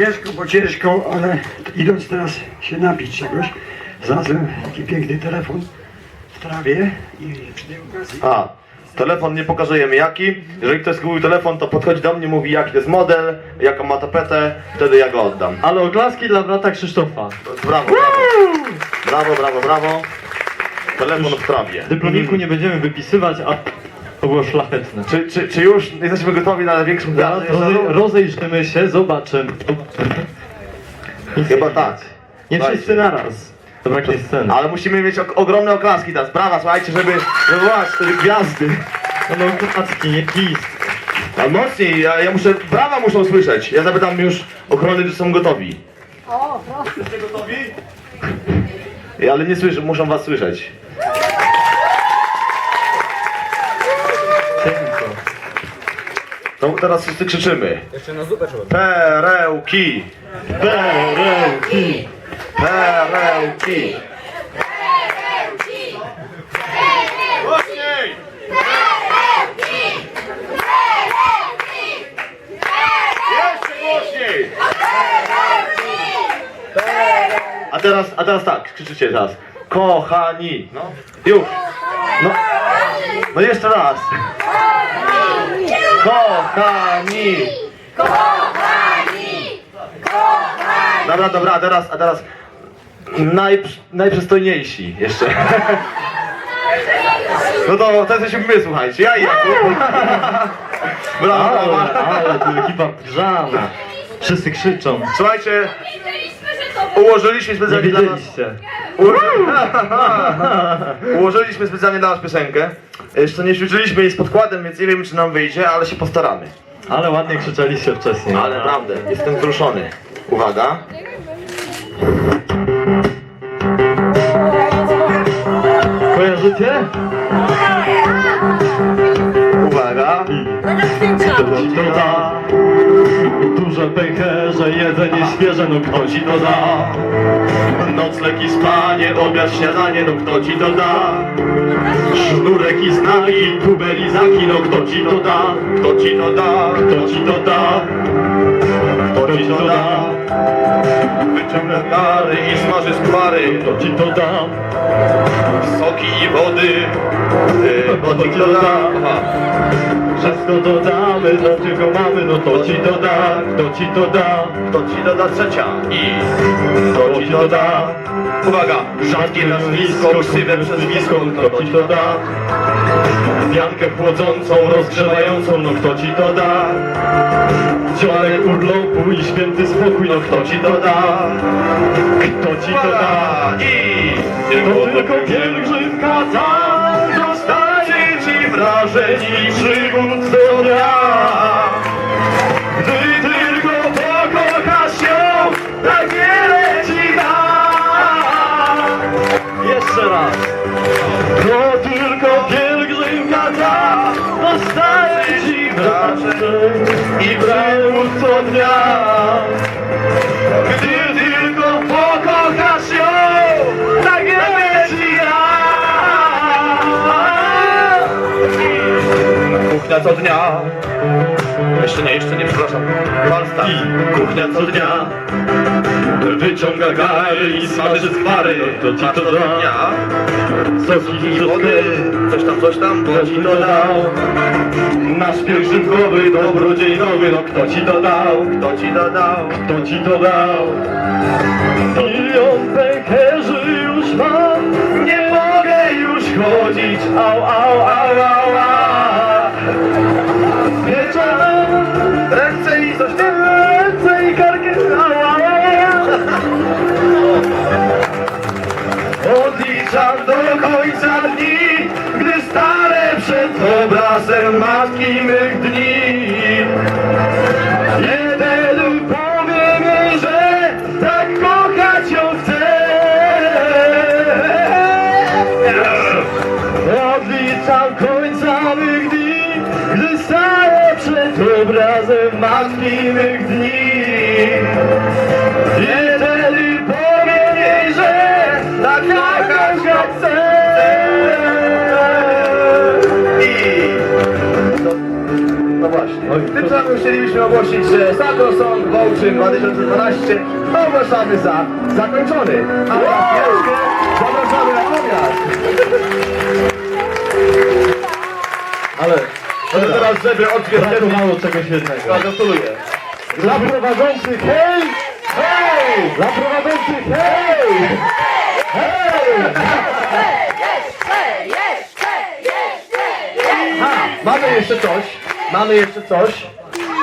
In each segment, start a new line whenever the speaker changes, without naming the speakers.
Ciężko, bo ciężko, ale idąc teraz się napić czegoś, znalazłem taki piękny telefon w trawie i przy tej okazji
A, telefon nie pokazujemy jaki. Jeżeli ktoś zgubił telefon, to podchodzi do mnie, mówi jaki to jest model, jaką ma tapetę, wtedy ja go oddam.
Ale oklaski dla brata Krzysztofa.
Brawo, brawo. Brawo, brawo, brawo. Telefon w trawie.
Dyplomiku nie będziemy wypisywać, a to było szlachetne.
Czy, czy, czy już jesteśmy gotowi na większą
Zaraz rozej, rozejrzymy się, zobaczymy.
Chyba
nie
tak.
Nie
Słuchajcie.
wszyscy naraz. Zabraknie sceny.
Ale musimy mieć ok- ogromne oklaski teraz. Brawa, słuchajcie, żeby wywołać te gwiazdy.
No oklaski, nie pis.
Ale mocniej, ja, ja muszę, brawa muszą słyszeć. Ja zapytam już ochrony, czy są gotowi.
O, proszę.
Jesteście gotowi? Ja, ale nie słyszę, muszą was słyszeć. Teraz wszyscy krzyczymy. Jeszcze na zupę trzeba. Perełki!
Perełki.
Perełki! Głośniej! Jeszcze głośniej! A teraz, a teraz tak, krzyczycie teraz. Kochani! No, już! No, no jeszcze raz! Kochani! Dobra, dobra, a teraz, a teraz najprz, najprzystojniejsi jeszcze. No to, to jesteśmy my, słuchajcie, ja i Jakub. Brawo, brawo.
Ale, ale tu ekipa grzana. Wszyscy krzyczą.
Słuchajcie, ułożyliśmy
Nie
specjalnie dla was...
widzieliście.
Ułożyliśmy specjalnie dla was piosenkę. Jeszcze nie ćwiczyliśmy jej z podkładem, więc nie wiem czy nam wyjdzie, ale się postaramy.
Ale ładnie krzyczeliście wcześniej.
Ale naprawdę, jestem wzruszony. Uwaga.
Kojarzycie?
Uwaga.
Da? Duże pęcherze, jedzenie świeże, no kto ci to da?
Nocleg i spanie, obiad, śniadanie, no kto ci to da? Sznurek i znaki, tubelizaki, no kto ci to da? Kto ci to da?
Kto ci to da?
Kto ci to da? Wyciągnę kary i smaży skwary,
Kto ci to da?
soki i wody. Yy, Kto ci to da? Aha.
Wszystko dodamy, dlaczego mamy, no to ci to da, kto ci to da,
Kto ci to da trzecia? I kto ci to da? Uwaga! Rzadkie nazwisko, krzywe przezwisko,
kto ci to da, piankę chłodzącą, rozgrzewającą, no kto ci to da, dzionek urlopu i święty spokój, no kto ci to da, kto ci to da!
I
to tylko pielgrzymka tam dostaje ci wrażeń i przygód do co dnia. Gdy tylko pokochasz ją, tak ci da.
Kuchnia co dnia. Jeszcze nie, jeszcze nie, przepraszam. Falsta.
Kuchnia co dnia Wyciąga gary i smaży skwary To ci to da
dnia.
Soski i
Wody, coś tam, coś tam,
Kto ci to dał? Nasz pielgrzymkowy dobrodziej nowy No kto ci to dał?
Kto ci to dał?
Kto ci to dał? Milion pęcherzy już mam Nie mogę już chodzić au, au, au, au obrazem matki mych dni. Jeden powie mi, że tak kochać ją chcę. Odliczam końca mych dni Gdy stanę przed obrazem matki mych dni
No, no. W tym samym chcielibyśmy ogłosić, że Sacrosong Wołczyn 2012 ogłaszamy za zakończony. A chwileczkę zapraszamy na obiad. Ale ale teraz, żeby odświeżyć
mało czegoś jednego.
Gratuluję. Dla prowadzących hej! Hej! Dla prowadzących hej! Hej! Ha, mamy jeszcze coś, mamy jeszcze coś.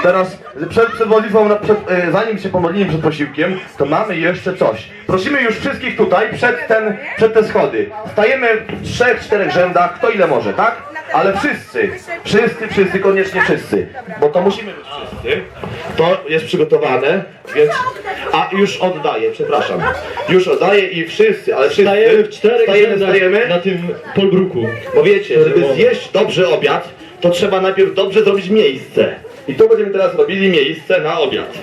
Teraz przed, przed modlitwą, przed, e, zanim się pomodlimy przed posiłkiem, to mamy jeszcze coś. Prosimy już wszystkich tutaj przed, ten, przed te schody. Stajemy w trzech, czterech rzędach, kto ile może, tak? Ale wszyscy, wszyscy, wszyscy, koniecznie wszyscy. Bo to musimy być wszyscy. To jest przygotowane, więc... A już oddaję, przepraszam. Już oddaję i wszyscy, ale wszyscy...
Stajemy w czterech
stajemy,
rzędach
stajemy.
na tym polbruku.
Bo wiecie, żeby zjeść dobrze obiad, to trzeba najpierw dobrze zrobić miejsce. I tu będziemy teraz robili miejsce na obiad.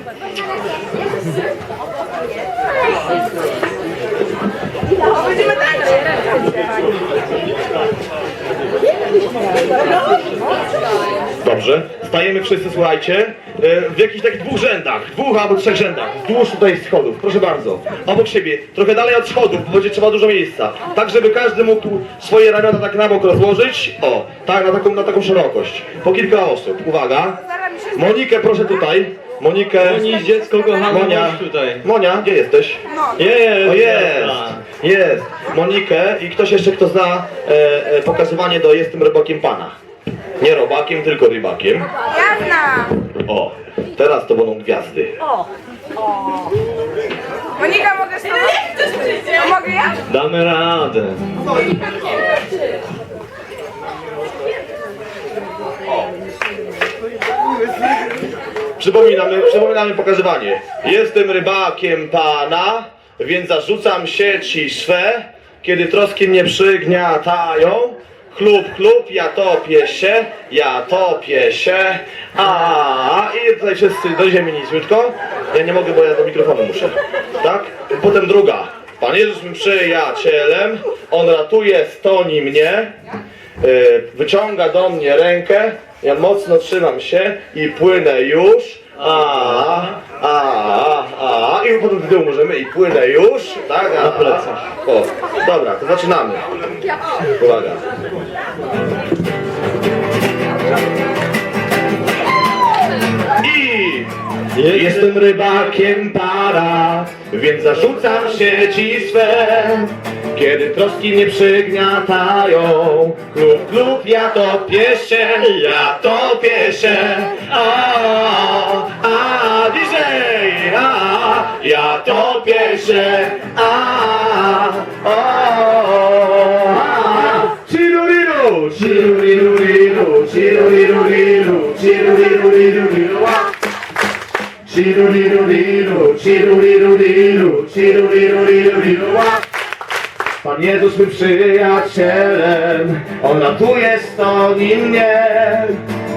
Dobrze, stajemy wszyscy, słuchajcie, e, w jakichś takich dwóch rzędach, dwóch albo trzech rzędach, wzdłuż tutaj schodów, proszę bardzo, obok siebie, trochę dalej od schodów, bo będzie trzeba dużo miejsca, tak żeby każdy mógł swoje ramiona tak na bok rozłożyć, o, tak, na taką, na taką szerokość, po kilka osób, uwaga, Monikę proszę tutaj, Monikę,
Moni, dziecko kochane,
Monia,
tutaj.
Monia, gdzie jesteś?
Jest,
O jest, jest, Monikę. I ktoś jeszcze, kto zna e, e, pokazywanie do Jestem rybakiem Pana. Nie robakiem, tylko rybakiem.
Ja znam.
O, teraz to będą gwiazdy.
Monika, mogę z tobą? A mogę ja?
Damy radę.
Przypominamy, przypominamy pokazywanie. Jestem rybakiem Pana, więc zarzucam sieci swe, kiedy troski mnie przygniatają. Chlub, chlub, ja topię się, ja topię się, a i tutaj wszyscy do ziemi niziutko. Ja nie mogę, bo ja do mikrofonu muszę, tak? Potem druga. Pan Jezus mi przyjacielem, On ratuje, stoni mnie, y, wyciąga do mnie rękę, ja mocno trzymam się i płynę już. A, a, a, i potem w tył możemy i płynę już, tak? A,
Na plecach.
O, dobra, to zaczynamy. Uwaga. I jestem rybakiem para, więc zarzucam sieci swe. Kiedy troski mnie przygniatają, klub, klub, ja topię się, ja topię się. A, ja topię się. A, o, a. Ciruriru, ciruriru, ciruriru, ciruriru, Ciruriru, ciruriru, ciruriru, Pan Jezus mym przyjacielem, On ratuje, stoni mnie,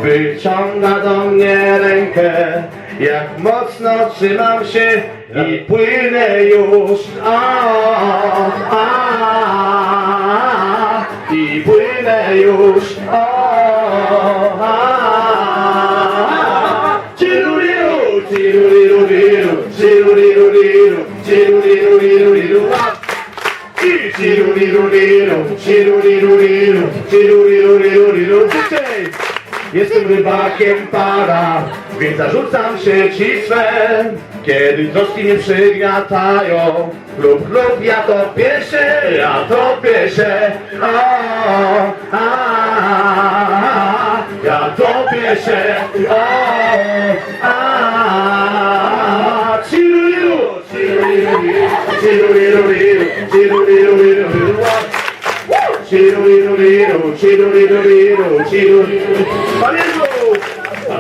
wyciąga do mnie rękę, jak mocno trzymam się i płynę już, a, a, i płynę już, o, a, Ciruriru, ciruriru, ciruriru, ciruriru, i ciruriru, ciruriru, ciruriru, Dzisiaj Jestem rybakiem para, więc zarzucam się ci swe. Kiedy troski mnie przygniatają, lub lub ja topię się, ja topię się. A, a, a, ja topię się. O, a, ciruriru, ciruriru, ciruriru, ciruriru, Ciruriru, ciruriru, ciruriru. Pan Jezus! Pan Jezus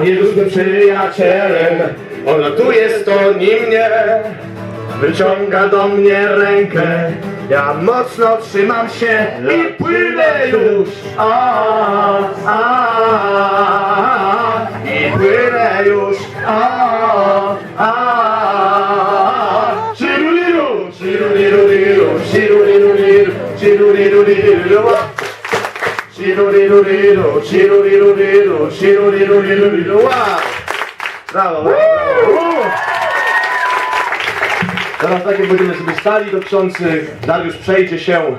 tym przyjacielem, On ratuje, stoni mnie, wyciąga do mnie rękę. Ja mocno trzymam się i płynę już. A, a, a, I płynę już. A, a, Ciruriru, ciruriru, ciruriru, ciruriru, Ciruriru, ciruriru, ciruriru, Brawo, brawo. Teraz tak jak będziemy sobie stali, ksiądz y, Dariusz przejdzie się